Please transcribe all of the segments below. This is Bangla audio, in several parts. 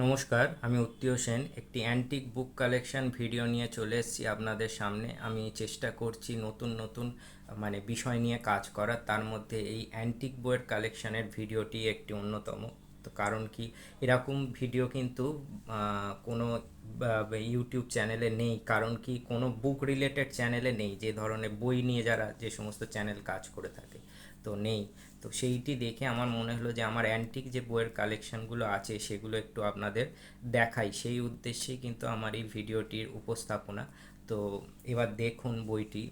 নমস্কার, আমি উত্তীয় সেন, একটি অ্যান্টিক বুক কালেকশন ভিডিও নিয়ে চলে এসেছি আপনাদের সামনে। আমি চেষ্টা করছি নতুন নতুন মানে বিষয় নিয়ে কাজ করার। তার মধ্যে এই অ্যান্টিক বইয়ের কালেকশনের ভিডিওটি একটি অন্যতম। তো কারণ কি, এরকম ভিডিও কিন্তু কোনো ইউটিউব চ্যানেলে নেই। কারণ কি, কোনো বুক রিলেটেড চ্যানেলে নেই। যে ধরনের বই নিয়ে যারা যে সমস্ত চ্যানেল কাজ করে থাকে। তো নেই। তো সেইটি দেখে আমার মনে হলো যে আমার অ্যান্টিক যে বইয়ের কালেকশনগুলো আছে সেগুলো একটু আপনাদের দেখাই। সেই উদ্দেশ্যেই কিন্তু আমার এই ভিডিওটির উপস্থাপনা। তো এবার দেখুন বইটি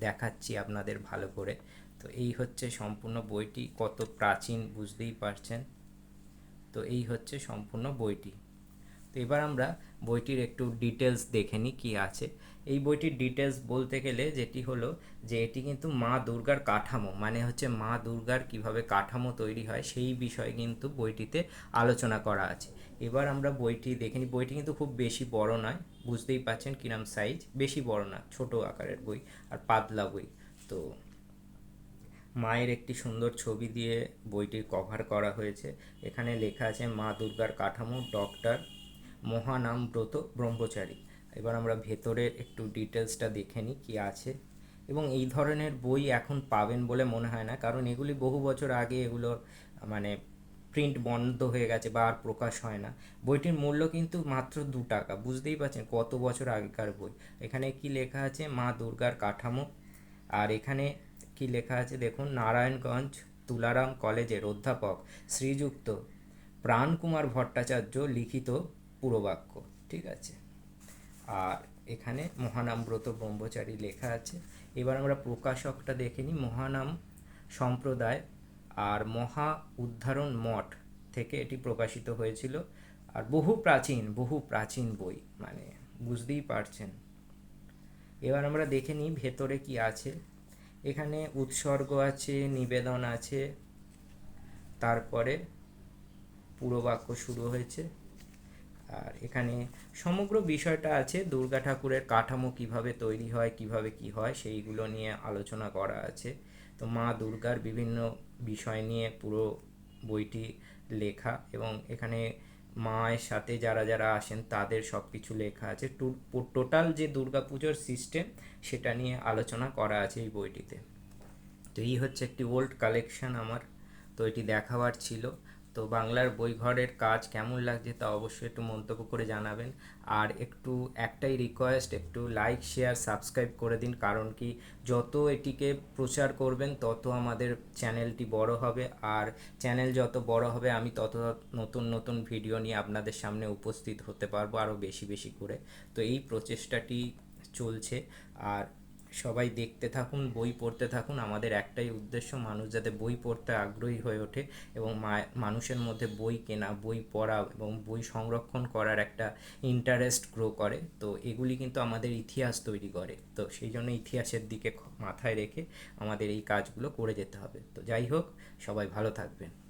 দেখাচ্ছি আপনাদের ভালো করে। তো এই হচ্ছে সম্পূর্ণ বইটি, কত প্রাচীন বুঝতেই পারছেন। তো এই হচ্ছে সম্পূর্ণ বইটি। তো এবার আমরা বইটির একটু ডিটেলস দেখে নিই কী আছে। এই বইটির ডিটেলস বলতে গেলে যেটি হলো যে এটি কিন্তু মা দুর্গার কাঠামো মানে হচ্ছে মা দুর্গার কীভাবে কাঠামো তৈরি হয় সেই বিষয়ে কিন্তু বইটিতে আলোচনা করা আছে। এবার আমরা বইটি দেখে নিই। বইটি কিন্তু খুব বেশি বড় নয়, বুঝতেই পাচ্ছেন কিরম সাইজ বেশি বড় না, ছোট আকারের বই আর পাতলা বই। তো মায়ের একটি সুন্দর ছবি দিয়ে বইটির কভার করা হয়েছে। এখানে লেখা আছে মা দুর্গার কাঠামো ডক্টর মহানাম ব্রত ব্রহ্মচারী। এবার আমরা ভেতরের একটু ডিটেলসটা দেখে নিই কী আছে। এবং এই ধরনের বই এখন পাবেন বলে মনে হয় না, কারণ এগুলি বহু বছর আগে এগুলোর মানে প্রিন্ট বন্ধ হয়ে গেছে বা আর প্রকাশ হয় না। বইটির মূল্য কিন্তু মাত্র দু টাকা, বুঝতেই পারছেন কত বছর আগেকার বই। এখানে কি লেখা আছে? মা দুর্গার কাঠামো। আর এখানে কি লেখা আছে? দেখুন, নারায়ণগঞ্জ তুলারাম কলেজের অধ্যাপক শ্রীযুক্ত প্রাণকুমার ভট্টাচার্য লিখিত পুরবাক্য, ঠিক আছে? আর এখানে মহানামব্রত ব্রহ্মচারী লেখা আছে। এবার আমরা প্রকাশকটা দেখে নিই। মহানাম সম্প্রদায় আর মহা উদ্ধারণ মঠ থেকে এটি প্রকাশিত হয়েছিল। আর বহু প্রাচীন বহু প্রাচীন বই মানে বুঝতেই পারছেন। এবার আমরা দেখে নিই ভেতরে কি আছে। এখানে উৎসর্গ আছে, নিবেদন আছে, তারপরে পুরো বাক্য শুরু হয়েছে। আর এখানে সমগ্র বিষয়টা আছে, দুর্গা ঠাকুরের কাঠামো কীভাবে তৈরি হয়, কীভাবে কি হয়, সেইগুলো নিয়ে আলোচনা করা আছে। তো মা দুর্গার বিভিন্ন বিষয় নিয়ে পুরো বইটি লেখা এবং এখানে মায়ের সাথে যারা যারা আসেন তাদের সব কিছু লেখা আছে। টোটাল যে দুর্গাপুজোর সিস্টেম সেটা নিয়ে আলোচনা করা আছে এই বইটিতে। তো এই হচ্ছে একটি ওল্ড কালেকশন আমার। তো এটি দেখাবার ছিল। তো বাংলার বইঘরের কাজ কেমন লাগছে তা অবশ্যই একটু মন্তব্য করে জানাবেন। আর একটু, একটাই রিকোয়েস্ট একটু লাইক শেয়ার সাবস্ক্রাইব করে দিন। কারণ কি, যত এটিকে প্রচার করবেন, তত আমাদের চ্যানেলটি বড় হবে। আর চ্যানেল যত বড় হবে, আমি তত নতুন নতুন ভিডিও নিয়ে আপনাদের সামনে উপস্থিত হতে পারব আরও বেশি বেশি করে। তো এই প্রচেষ্টাটি চলছে। আর সবাই দেখতে থাকুন, বই পড়তে থাকুন। আমাদের একটাই উদ্দেশ্য, মানুষ যাতে বই পড়তে আগ্রহী হয়ে ওঠে এবং মানুষের মধ্যে বই কেনা, বই পড়া এবং বই সংরক্ষণ করার একটা ইন্টারেস্ট গ্রো করে। তো এগুলি কিন্তু আমাদের ইতিহাস তৈরি করে। তো সেই জন্য ইতিহাসের দিকে মাথায় রেখে আমাদের এই কাজগুলো করে যেতে হবে। তো যাই হোক, সবাই ভালো থাকবেন।